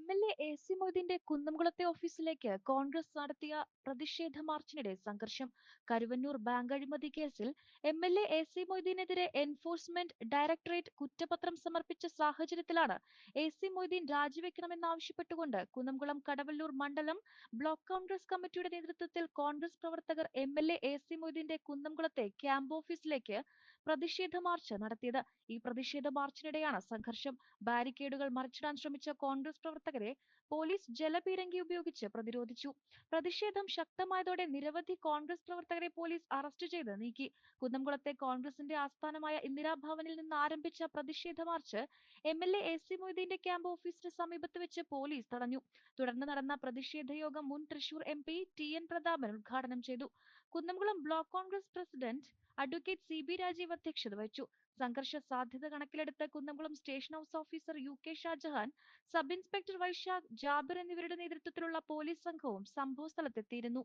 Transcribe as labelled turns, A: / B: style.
A: M L A A C മൊയ്തീന്റെ കുന്നംകുളത്തെ ഓഫീസിലേക്ക് കോൺഗ്രസ് നടത്തിയ പ്രതിഷേധ മാർച്ചിനിടെ സംഘർഷം. കരുവന്നൂർ ബാങ്ക് അഴിമതി കേസിൽ M L A A C മൊയ്തീനെതിരെ enforcement directorate കുറ്റപത്രം സമർപ്പിച്ച സാഹചര്യത്തിലാണ് എ സി മൊയ്തീൻ രാജിവെക്കണമെന്നാവശ്യപ്പെട്ടുകൊണ്ട് കുന്നംകുളം കടവല്ലൂർ മണ്ഡലം ബ്ലോക്ക് കോൺഗ്രസ് കമ്മിറ്റിയുടെ നേതൃത്വത്തിൽ കോൺഗ്രസ് പ്രവർത്തകർ M L A A C മൊയ്തീന്റെ കുന്നംകുളത്തെ ക്യാമ്പ് ഓഫീസിലേക്ക് പ്രതിഷേധ മാർച്ച് നടത്തിയത്. ഈ പ്രതിഷേധ മാർച്ചിനിടെയാണ് സംഘർഷം. ബാരിക്കേഡുകൾ മറിച്ചിടാൻ ശ്രമിച്ച കോൺഗ്രസ് പ്രവർത്തകരെ പോലീസ് ജലപീരങ്കി ഉപയോഗിച്ച് പ്രതിരോധിച്ചു. പ്രതിഷേധം ശക്തമായതോടെ നിരവധി കോൺഗ്രസ് പ്രവർത്തകരെ പോലീസ് അറസ്റ്റ് ചെയ്ത് നീക്കി. കുന്നംകുളത്തെ കോൺഗ്രസിന്റെ ആസ്ഥാനമായ ഇന്ദിരാഭവനിൽ നിന്ന് ആരംഭിച്ച പ്രതിഷേധ march M L A A C മൊയ്തീന്റെ camp ഓഫീസിന് സമീപത്ത് വെച്ച് പോലീസ് തടഞ്ഞു. തുടർന്ന് നടന്ന പ്രതിഷേധ യോഗം മുൻ Thrissur M P T N Prathapan ഉദ്ഘാടനം ചെയ്തു. Kunnamkulam block Congress president advocate C B Rajeev അധ്യക്ഷത വഹിച്ചു. സംഘർഷ സാധ്യത കണക്കിലെടുത്ത് Kunnamkulam station house officer U K Shajahan sub inspector Vaisakh Jabir എന്നിവരുടെ നേതൃത്വത്തിലുള്ള പോലീസ് സംഘവും സംഭവ സ്ഥലത്തെത്തിയിരുന്നു.